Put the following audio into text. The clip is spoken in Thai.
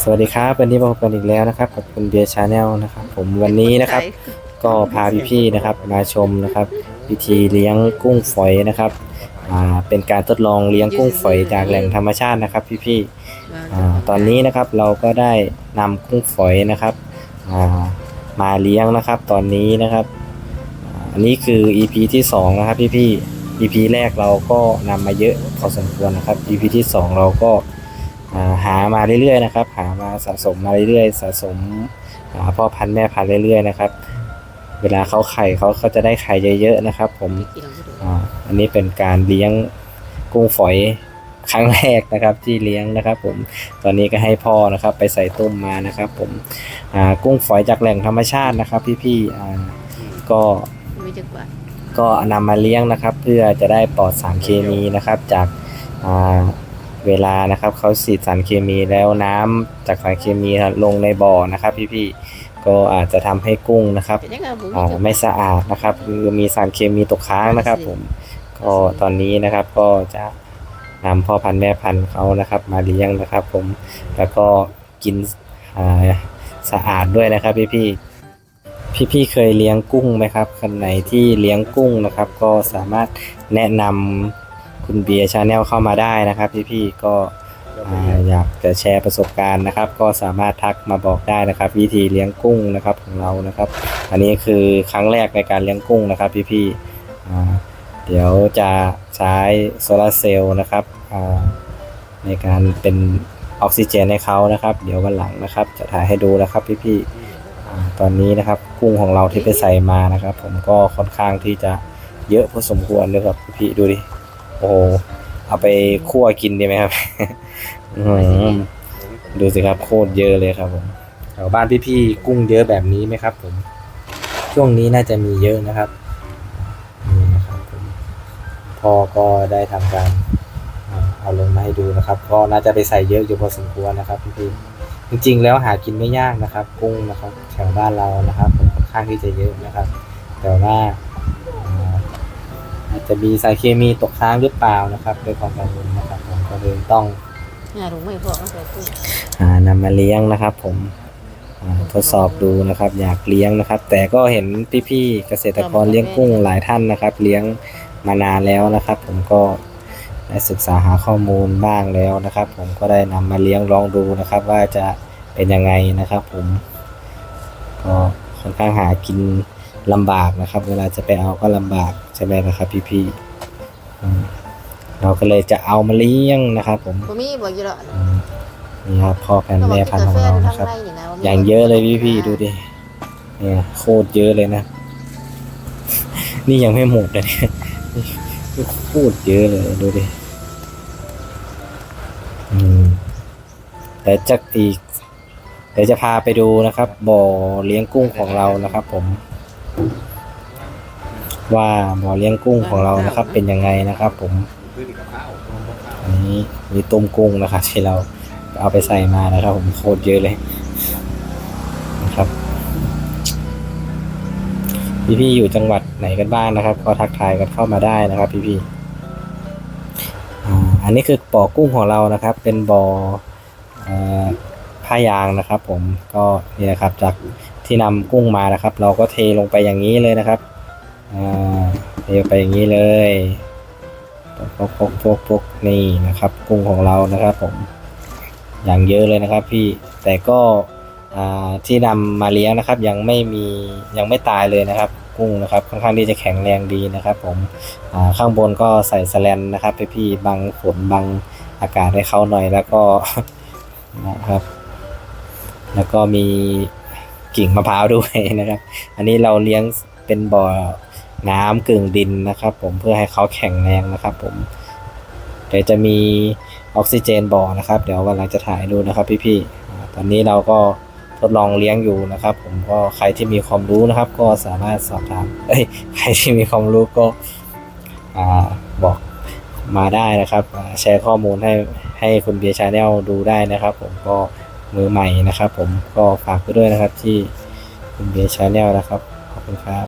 สวัสดีครับ วันนี้มาพบกันอีกแล้วนะครับกับคุณเบียร์ชาแนลนะครับผมวันนี้นะครับ ก็พาพี่ๆนะครับมาชมนะครับวิธีเลี้ยงกุ้งฝอยนะครับอ่าเป็นการทดลองเลี้ยงกุ้งฝอยจากแหล่งธรรมชาตินะครับ พี่ๆอ่าตอนนี้นะครับเราก็ได้นำกุ้งฝอยนะครับอ่ามาเลี้ยงนะครับ ตอนนี้นะครับอ่าอันนี้คือ EP ที่สองนะครับพี่ๆ EP แรกเราก็นำมาเยอะพอสมควรนะครับ EP ที่สองเราก็อ่า หามาเรื่อยๆนะครับ หามาสะสมมาเรื่อยๆ สะสมหาพ่อพันธุ์แม่พันธุ์เรื่อยๆนะครับ เวลาเขาไข่เขาเขาจะได้ไข่เยอะๆนะครับ ผมอ่าอันนี้เป็นการเลี้ยงกุ้งฝอยครั้งแรกนะครับที่เลี้ยงนะครับ ผมตอนนี้ก็ให้พ่อนะครับ ไปใส่ต้มมานะครับ ผมอ่ากุ้งฝอยจากแหล่งธรรมชาตินะครับ พี่ๆอ่าก็ไม่จักบาทก็นำมาเลี้ยงนะครับ เพื่อจะได้ปลอดสารเคมีนะครับ จากอ่า เวลานะครับเขาฉีดสารเคมีแล้วน้ำจากสารเคมีลงในบ่อนะครับ พี่ๆก็อาจจะทำให้กุ้งนะครับเป็นยังไงบุ้อ่าไม่สะอาดนะครับคือมีสารเคมีตกค้างนะครับ ผมก็ตอนนี้นะครับก็จะนำพ่อพันธุ์แม่พันธุ์เขานะครับ มาเลี้ยงนะครับ ผมแล้วก็กินอ่าสะอาดด้วยนะครับ พี่ๆพี่ๆเคยเลี้ยงกุ้งไหมครับคนไหนที่เลี้ยงกุ้งนะครับ ก็สามารถแนะนำ คุณเบียร์ชาแนลเข้ามาได้นะครับ พี่ๆก็อ่าอยากจะแชร์ประสบการณ์นะครับ ก็สามารถทักมาบอกได้นะครับ วิธีเลี้ยงกุ้งนะครับของเรานะครับ อันนี้คือครั้งแรกในการเลี้ยงกุ้งนะครับ พี่ๆอ่าเดี๋ยวจะใช้โซลาร์เซลล์นะครับอ่าในการเป็นออกซิเจนให้เขานะครับ เดี๋ยววันหลังนะครับ จะถ่ายให้ดูนะครับ พี่ๆอ่าตอนนี้นะครับกุ้งของเราที่ไปใส่มานะครับ ผมก็ค่อนข้างที่จะเยอะพอสมควรเลยครับพี่ๆดูดิ โอ้โหเอาไปคั่วกินดีไหมครับ ดูสิครับโคตรเยอะเลยครับผมแถวบ้านพี่ๆกุ้งเยอะแบบนี้ไหมครับผม ช่วงนี้น่าจะมีเยอะนะครับนี่นะครับผมพ่อก็ได้ทำการเอาลงมาให้ดูนะครับ ก็น่าจะไปใส่เยอะอยู่พอสมควรนะครับพี่ๆจริง ๆ แล้วหากินไม่ยากนะครับ กุ้งนะครับ แถวบ้านเรานะครับผมค่อนข้างที่จะเยอะนะครับ แต่ว่า อาจจะมีสารเคมีตกค้างหรือเปล่านะครับด้วยความกังวลนะครับผมก็เลยต้องงานลุงไม่พอก็ใส่กุ้งอ่านำมาเลี้ยงนะครับ ผมอ่าทดสอบดูนะครับ อยากเลี้ยงนะครับ แต่ก็เห็นพี่ๆเกษตรกรเลี้ยงกุ้งหลายท่านนะครับ เลี้ยงมานานแล้วนะครับ ผมก็ได้ศึกษาหาข้อมูลบ้างแล้วนะครับ ผมก็ได้นำมาเลี้ยงลองดูนะครับ ว่าจะเป็นยังไงนะครับ ผมก็ค่อนข้างหากิน ลำบากนะครับ เวลาจะไปเอาก็ลำบากใช่ไหมนะครับ พี่ๆอืมเราก็เลยจะเอามาเลี้ยงนะครับ ผมบ่มีบ่อยู่แล้วอืมนี่ครับพ่อพันธุ์แม่พันธุ์ของเรานะครับข้งในี่นะบ่มีอย่างเยอะเลยพี่พี่ๆดูดิเนี่ยโคตรเยอะเลยนะ นี่ยังไม่หมดเลยเนี่ยนี่โคตรเยอะเลยดูดิอืมแต่จะอีกเดี๋ยวจะพาไปดูนะครับบ่อเลี้ยงกุ้งของเรานะครับ ผม ว่าบ่อเลี้ยงกุ้งของเรานะครับ เป็นยังไงนะครับ ผมอันนี้มีต้มกุ้งนะครับที่เราเอาไปใส่มานะครับ ผมโคตรเยอะเลยนะครับพี่ๆอยู่จังหวัดไหนกันบ้างนะครับก็ทักทายกันเข้ามาได้นะครับ พี่ๆอ่าอันนี้คือบ่อกุ้งของเรานะครับ เป็นบ่อผ้ายางนะครับ ผมก็นี่นะครับจาก ที่นำกุ้งมานะครับ เราก็เทลงไปอย่างนี้เลยนะครับอ่าเทลงไปอย่างนี้เลยพกพกพกพกนี่นะครับ กุ้งของเรานะครับผมอย่างเยอะเลยนะครับ พี่แต่ก็อ่าที่นำมาเลี้ยงนะครับ ยังไม่มียังไม่ตายเลยนะครับ กุ้งนะครับค่อนข้างที่จะแข็งแรงดีนะครับ ผมอ่าข้างบนก็ใส่สแลนนะครับพี่พี่ๆบังฝนบังอากาศให้เขาหน่อยแล้วก็นะครับ แล้วก็มี กิ่งมะพร้าวด้วยนะครับ อันนี้เราเลี้ยงเป็นบ่อน้ำกึ่งดินนะครับ ผมเพื่อให้เขาแข็งแรงนะครับ ผมเดี๋ยวจะมีออกซิเจนบ่อนะครับ เดี๋ยววันหลังจะถ่ายดูนะครับพี่ๆตอนนี้เราก็ทดลองเลี้ยงอยู่นะครับ ผมก็ใครที่มีความรู้นะครับ ก็สามารถสอบถามเอ้ยใครที่มีความรู้ก็บอกมาได้นะครับแชร์ข้อมูลให้ให้คุณเบียร์ชาแนลดูได้นะครับ ผมก็ มือใหม่นะครับ ผมก็ฝากไปด้วยนะครับที่คุณเบียร์ชาแนลนะครับ ขอบคุณครับ